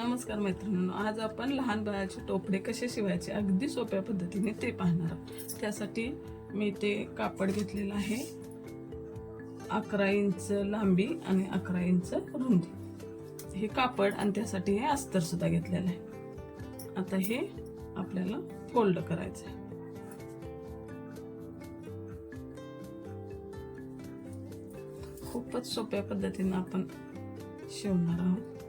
नमस्कार मैत्रिणींनो आज आपण लहान बाळाचे टोपडे कसे शिवायचे अगदी सोप्या पद्धतीने ते पाहणार आहोत. त्यासाठी मी ते कापड घेतलेलं आहे. अकरा इंच लांबी आणि अकरा इंच रुंदी. हे कापड आणि त्यासाठी हे अस्तर सुद्धा घेतलेलं आहे. आता हे आपल्याला फोल्ड करायचं आहे. खूपच सोप्या पद्धतीने आपण शिवणार आहोत.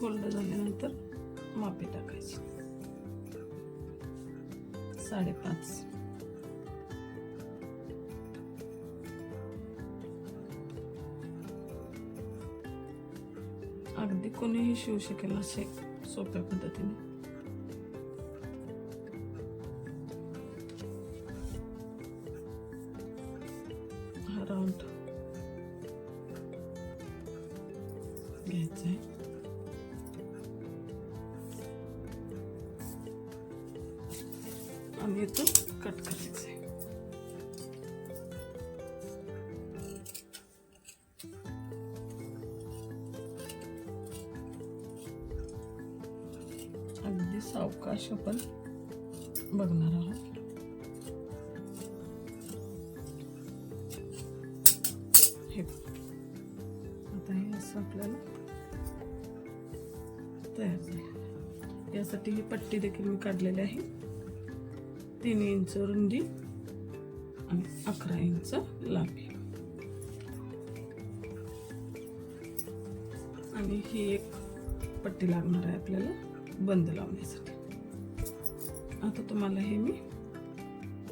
फोल्ड झाल्यानंतर मापी टाकायची. साडेपाच. अगदी कोणीही शिवू शकेल असे सोप्या पद्धतीने. हा राऊंड घ्यायचा आहे. आणि इथून कट करायचं आहे अगदी सावकाश आपण बघणार आहोत. हे आता हे असं आपल्याला तयार झालं यासाठी ही पट्टी देखील मी काढलेली आहे. तीन इंच रुंदी आणि अकरा इंच लांबी. आणि ही एक पट्टी लागणार आहे आपल्याला बंद लावण्यासाठी. आता तुम्हाला हे मी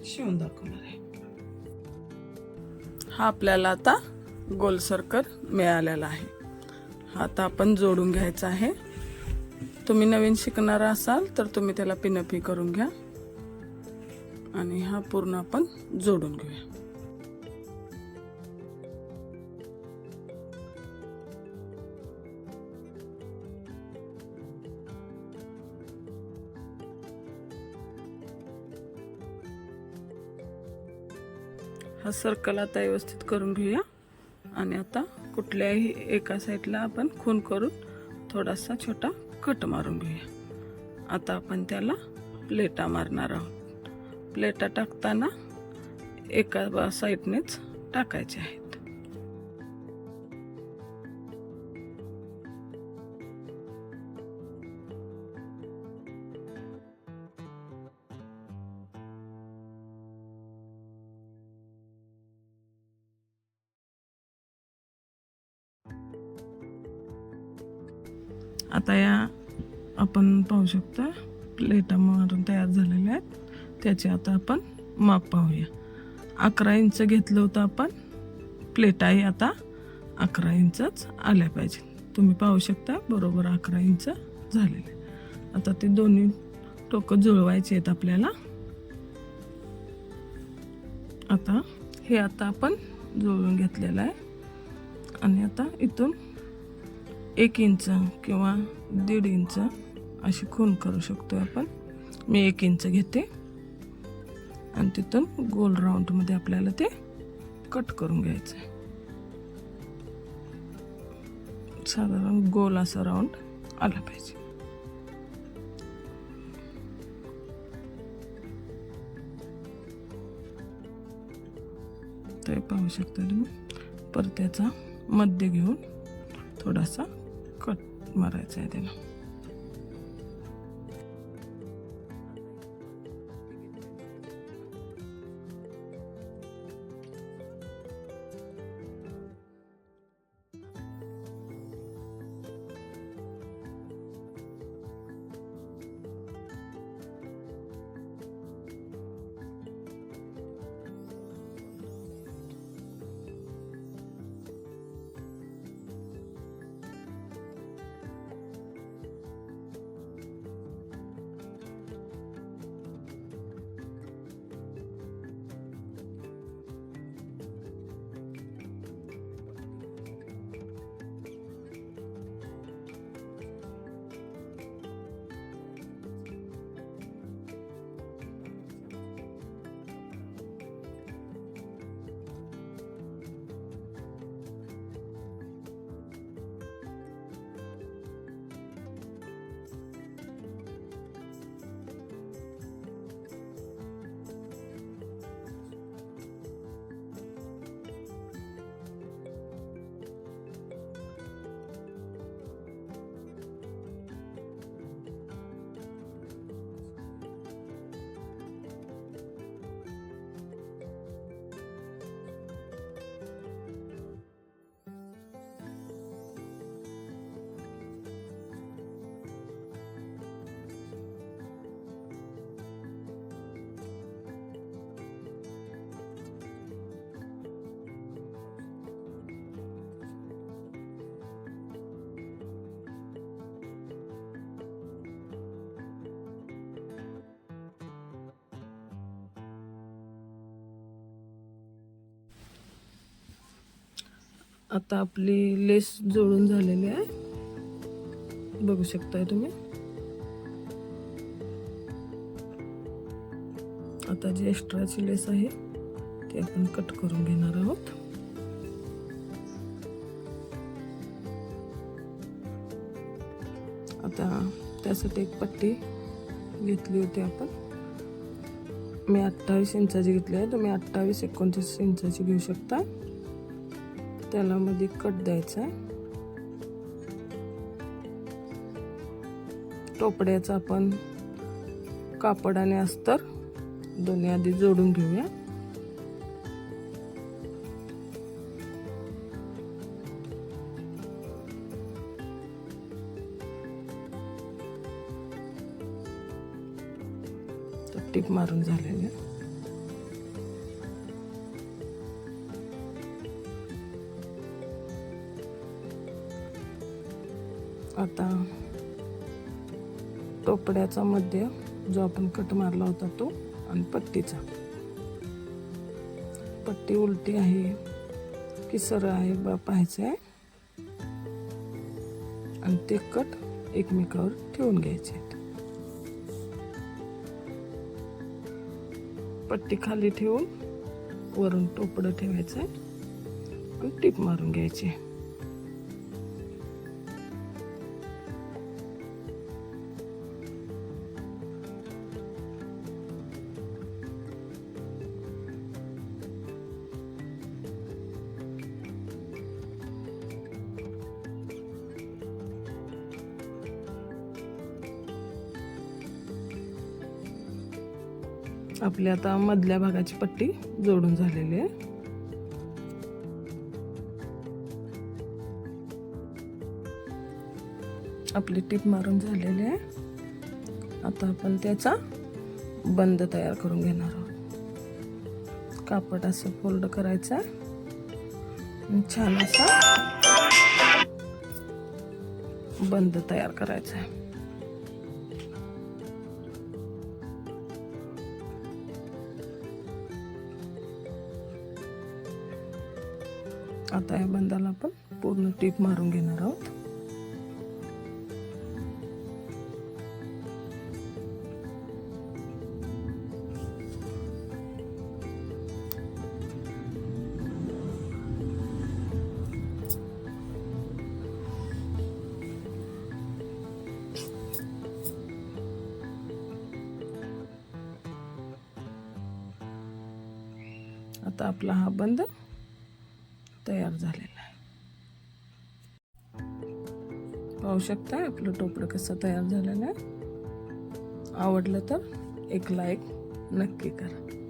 शिवून दाखवणार आहे. हा आपल्याला आता गोल सर्कल मिळालेला आहे. हा आता आपण जोडून घ्यायचा आहे. तुम्ही नवीन शिकणार असाल तर तुम्ही त्याला पिनपी करून घ्या. आणि हा पूर्ण आपण जोडून घेऊया. हा सर्कल आता व्यवस्थित करून घेऊया. आणि आता कुठल्याही एका साईडला आपण खून करून थोडासा छोटा कट मारून घेऊया. आता आपण त्याला प्लेटा मारणार आहोत. प्लेटा टाकताना एका साईडनेच टाकायचे आहेत. आता या आपण पाहू शकता प्लेटा मारून तयार झालेल्या आहेत. त्याचे आता आपण माप पाहूया. अकरा इंच घेतलं होतं आपण. प्लेटाही आता अकरा इंचच आल्या पाहिजे. तुम्ही पाहू शकता बरोबर अकरा इंच झालेले आता ते दोन्ही टोकं जुळवायचे आहेत आपल्याला. आता हे आता आपण जुळवून घेतलेलं आहे. आणि आता इथून एक इंच किंवा दीड इंच अशी खून करू शकतो आपण. मी एक इंच घेते. आणि तिथून गोल राऊंडमध्ये आपल्याला ते कट करून घ्यायचं आहे साधारण गोल असा राऊंड आला पाहिजे. ते पाहू शकता तुम्ही परत त्याचा मध्य घेऊन थोडासा कट मारायचा आहे त्याला. आता आपली लेस जोडून झालेली आहे. बघू शकताय तुम्ही. आता जी एक्स्ट्राची लेस आहे ती आपण कट करून घेणार आहोत. आता त्यासाठी एक पट्टी घेतली होती आपण. मी अठ्ठावीस इंचाची घेतली आहे तुम्ही अठ्ठावीस एकोणतीस इंचाची घेऊ शकता. त्याला मध्ये कट द्यायचा आहे. टोपड्याचं आपण कापड आणि अस्तर दोन्ही आधी जोडून घेऊया. तर टीप मारून झालेले आता टोपड्याचा मध्य जो आपण कट मारला होता तो आणि पट्टीचा. पट्टी उलटी आहे की सरळ आहे बा पाहायचं आहे. आणि ते कट एकमेकावर ठेवून घ्यायचे आहेत. पट्टी खाली ठेवून वरून टोपडं ठेवायचं आहे आणि टीप मारून घ्यायची आपली आता मधल्या भागाची पट्टी जोडून झालेली आहे. आपली टीप मारून झालेली आहे. आता आपण त्याचा बंद तयार करून घेणार आहोत. कापड असं फोल्ड करायचं छान असा बंद तयार करायचा आहे. आता या बंदाला आपण पूर्ण टीप मारून घेणार आहोत. आता आपला हा बंद. तयार झालेला आहे. पाहू शकता आपलं टोपडं कसं तयार झालेलं आहे. आवडलं तर एक लाईक नक्की करा.